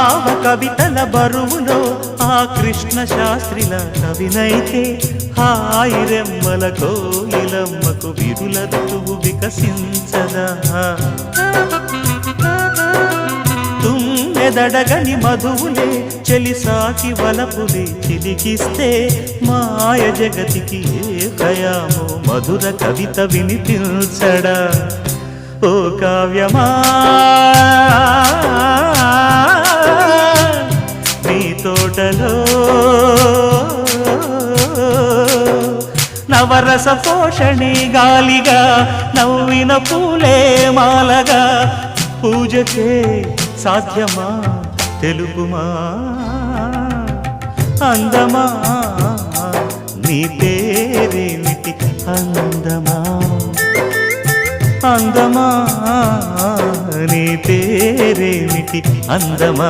భావ కవితల బరువులో ఆ కృష్ణ శాస్త్రిల కవినైతే హాయిరెమ్మల కోయిలమ్మకు విరుల ఋతువు వికసించదా. తుమ్మెదడగని మధువులే చెలిసాకి వలపులే చిలికిస్తే మాయ జగతికి ఏ కయామో మధుర కవిత వినిపించడా. ఓ కావ్యమా తోటలో నవరస పోషణి గాలిగా నవ్విన పూలే మాలగా. పూజకే సాధ్యమా తెలుపుమా? అందమా? నీ పేరేమిటి అందమా? అందమా? నీ పేరేమిటి అందమా?